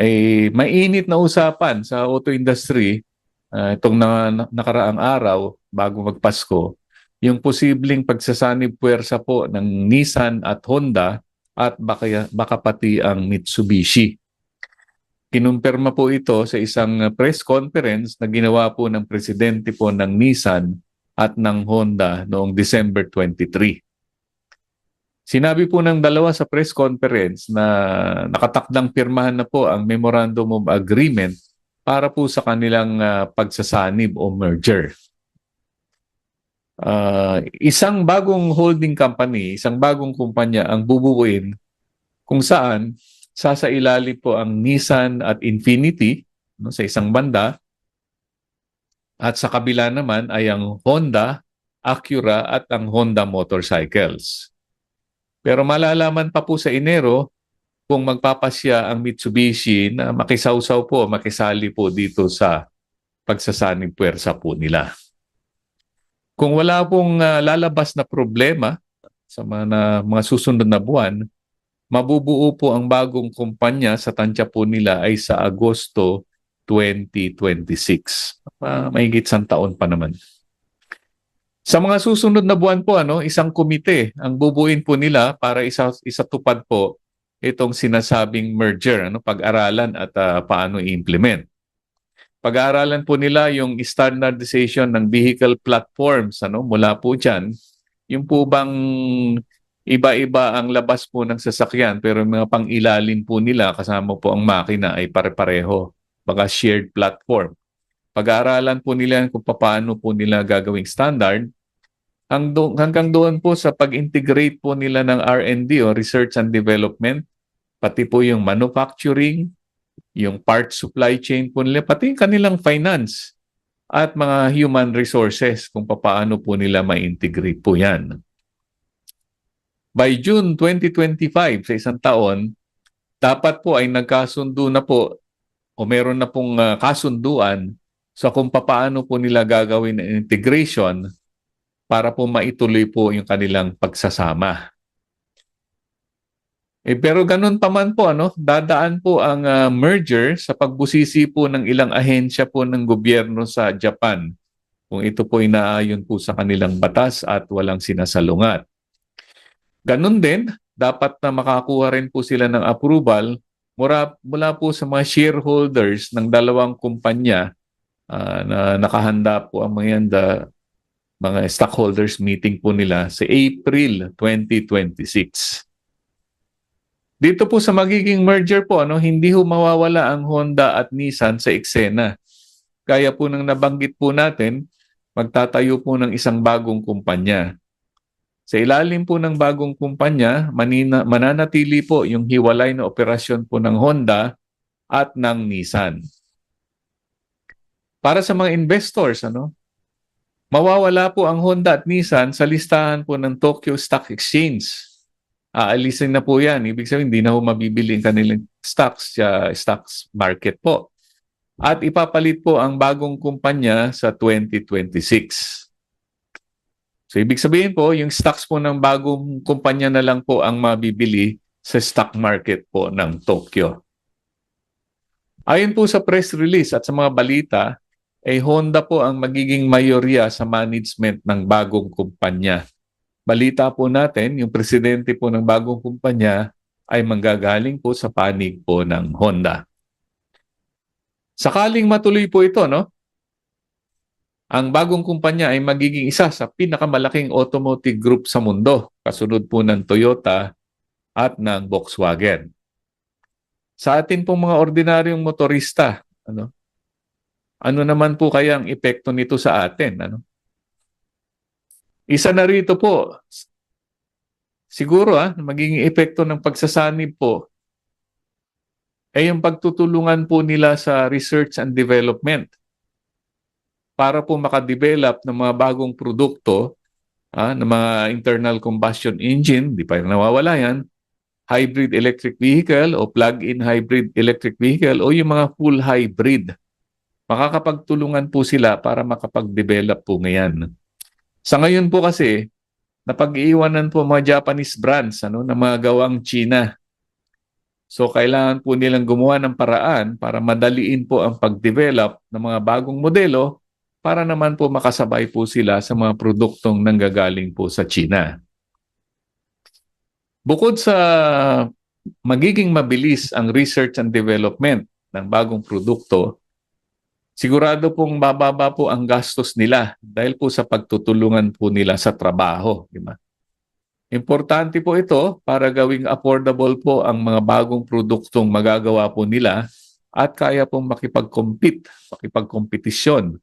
ay mainit na usapan sa auto industry ah, itong na, na- nakaraang araw bago magpasko yung posibleng pagsasanib puwersa po ng Nissan at Honda at baka, baka pati ang Mitsubishi. Kinumpirma po ito sa isang uh, press conference na ginawa po ng presidente po ng Nissan at ng Honda noong December 23. Sinabi po ng dalawa sa press conference na nakatakdang pirmahan na po ang Memorandum of Agreement para po sa kanilang uh, pagsasanib o merger. Uh, isang bagong holding company, isang bagong kumpanya ang bubuuin kung saan sasailali po ang Nissan at Infinity no, sa isang banda at sa kabila naman ay ang Honda, Acura at ang Honda Motorcycles. Pero malalaman pa po sa Enero kung magpapasya ang Mitsubishi na makisawsaw po, makisali po dito sa pagsasanig puwersa po nila. Kung wala pong ah, lalabas na problema sa mga, na- mga susunod na buwan, mabubuo po ang bagong kumpanya sa tansya po nila ay sa Agosto 2026. Uh, mahigit isang taon pa naman. Sa mga susunod na buwan po, ano, isang komite ang bubuin po nila para isa, isatupad po itong sinasabing merger, ano, pag-aralan at ah, paano i-implement. Pag-aaralan po nila yung standardization ng vehicle platforms ano mula po diyan. Yung po bang iba-iba ang labas po ng sasakyan pero yung mga pang-ilalim po nila kasama po ang makina ay pare-pareho. Baka shared platform. Pag-aaralan po nila kung paano po nila gagawing standard Hang do- hanggang doon po sa pag-integrate po nila ng R&D o research and development, pati po yung manufacturing, yung part supply chain po nila, pati yung kanilang finance at mga human resources kung paano po nila ma-integrate po yan. By June 2025, sa isang taon, dapat po ay nagkasundo na po o meron na pong ah, kasunduan sa kung paano po nila gagawin ang integration para po maituloy po yung kanilang pagsasama. Eh, pero ganun pa man po, ano, dadaan po ang ah, merger sa pagbusisi po ng ilang ahensya po ng gobyerno sa Japan. Kung ito po inaayon po sa kanilang batas at walang sinasalungat. Ganun din, dapat na makakuha rin po sila ng approval mula, mula po sa mga shareholders ng dalawang kumpanya ah, na nakahanda po ang mga yan, mga stockholders meeting po nila sa April 2026. Dito po sa magiging merger po, ano, hindi ho mawawala ang Honda at Nissan sa eksena. Kaya po nang nabanggit po natin, magtatayo po ng isang bagong kumpanya. Sa ilalim po ng bagong kumpanya, manina, mananatili po yung hiwalay na operasyon po ng Honda at ng Nissan. Para sa mga investors, ano, mawawala po ang Honda at Nissan sa listahan po ng Tokyo Stock Exchange. Aalisin na po yan. Ibig sabihin, hindi na ho mabibili ang kanilang stocks sa stocks market po. At ipapalit po ang bagong kumpanya sa 2026. So ibig sabihin po, yung stocks po ng bagong kumpanya na lang po ang mabibili sa stock market po ng Tokyo. Ayon po sa press release at sa mga balita, ay Honda po ang magiging mayorya sa management ng bagong kumpanya. Balita po natin, yung presidente po ng bagong kumpanya ay manggagaling po sa panig po ng Honda. Sakaling matuloy po ito, no? Ang bagong kumpanya ay magiging isa sa pinakamalaking automotive group sa mundo, kasunod po ng Toyota at ng Volkswagen. Sa atin pong mga ordinaryong motorista, ano? Ano naman po kaya ang epekto nito sa atin, ano? Isa na rito po, siguro ah, magiging epekto ng pagsasanib po ay yung pagtutulungan po nila sa research and development para po makadevelop ng mga bagong produkto ah, ng mga internal combustion engine, di pa nawawala yan, hybrid electric vehicle o plug-in hybrid electric vehicle o yung mga full hybrid. Makakapagtulungan po sila para makapag-develop po ngayon. Sa ngayon po kasi, napag-iiwanan po mga Japanese brands ano, na mga gawang China. So kailangan po nilang gumawa ng paraan para madaliin po ang pag-develop ng mga bagong modelo para naman po makasabay po sila sa mga produktong nanggagaling po sa China. Bukod sa magiging mabilis ang research and development ng bagong produkto, sigurado pong bababa po ang gastos nila dahil po sa pagtutulungan po nila sa trabaho. Di ba? Importante po ito para gawing affordable po ang mga bagong produktong magagawa po nila at kaya pong makipag-compete, makipagkompetisyon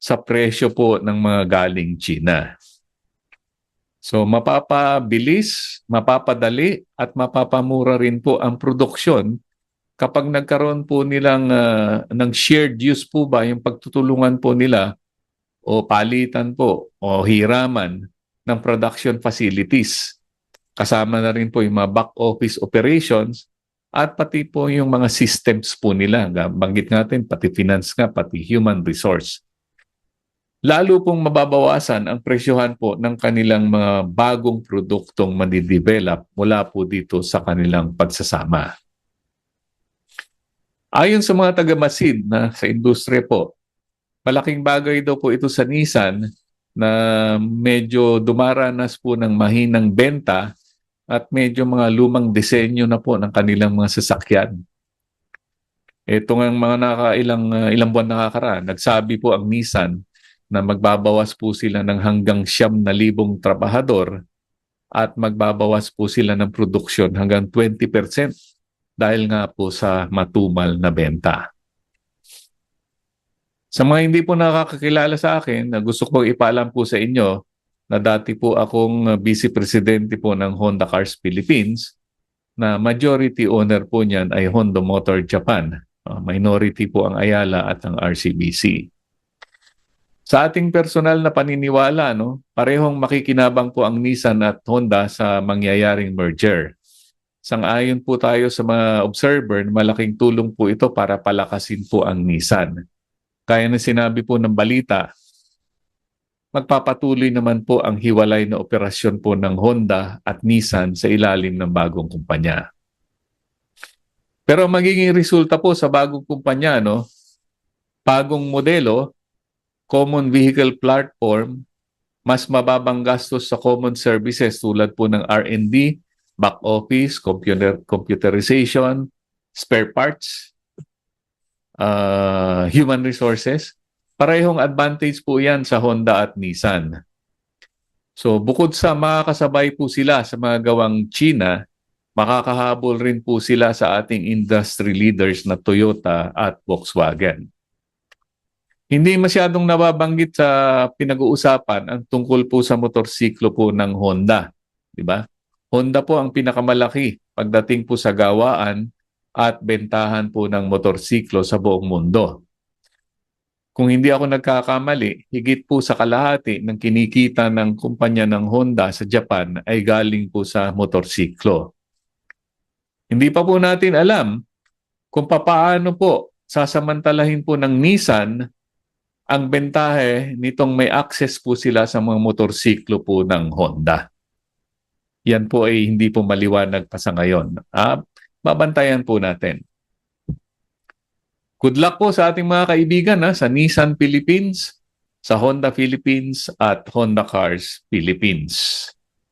sa presyo po ng mga galing China. So mapapabilis, mapapadali at mapapamura rin po ang produksyon kapag nagkaroon po nilang uh, ng shared use po ba yung pagtutulungan po nila o palitan po o hiraman ng production facilities. Kasama na rin po yung mga back office operations at pati po yung mga systems po nila. Banggit natin, pati finance nga, pati human resource. Lalo pong mababawasan ang presyohan po ng kanilang mga bagong produktong madidevelop mula po dito sa kanilang pagsasama. Ayon sa mga taga-masid na sa industriya po, malaking bagay daw po ito sa Nissan na medyo dumaranas po ng mahinang benta at medyo mga lumang disenyo na po ng kanilang mga sasakyan. Ito ng mga nakailang uh, ilang buwan nakakaraan, nagsabi po ang Nissan na magbabawas po sila ng hanggang siyam na libong trabahador at magbabawas po sila ng produksyon hanggang 20% dahil nga po sa matumal na benta. Sa mga hindi po nakakakilala sa akin, na gusto ko ipaalam po sa inyo na dati po akong vice presidente po ng Honda Cars Philippines na majority owner po niyan ay Honda Motor Japan. Uh, minority po ang Ayala at ang RCBC. Sa ating personal na paniniwala, no, parehong makikinabang po ang Nissan at Honda sa mangyayaring merger. Sang-ayon po tayo sa mga observer, malaking tulong po ito para palakasin po ang Nissan. Kaya na sinabi po ng balita, magpapatuloy naman po ang hiwalay na operasyon po ng Honda at Nissan sa ilalim ng bagong kumpanya. Pero magiging resulta po sa bagong kumpanya, no? bagong modelo, common vehicle platform, mas mababang gastos sa common services tulad po ng R&D, back office, computer, computerization, spare parts, uh, human resources, parehong advantage po yan sa Honda at Nissan. So bukod sa makakasabay po sila sa mga gawang China, makakahabol rin po sila sa ating industry leaders na Toyota at Volkswagen. Hindi masyadong nababanggit sa pinag-uusapan ang tungkol po sa motorsiklo po ng Honda. Di ba? Honda po ang pinakamalaki pagdating po sa gawaan at bentahan po ng motorsiklo sa buong mundo. Kung hindi ako nagkakamali, higit po sa kalahati ng kinikita ng kumpanya ng Honda sa Japan ay galing po sa motorsiklo. Hindi pa po natin alam kung papaano po sasamantalahin po ng Nissan ang bentahe nitong may access po sila sa mga motorsiklo po ng Honda. Yan po ay hindi po maliwanag pa sa ngayon. Ah, babantayan po natin. Good luck po sa ating mga kaibigan ha, sa Nissan Philippines, sa Honda Philippines at Honda Cars Philippines.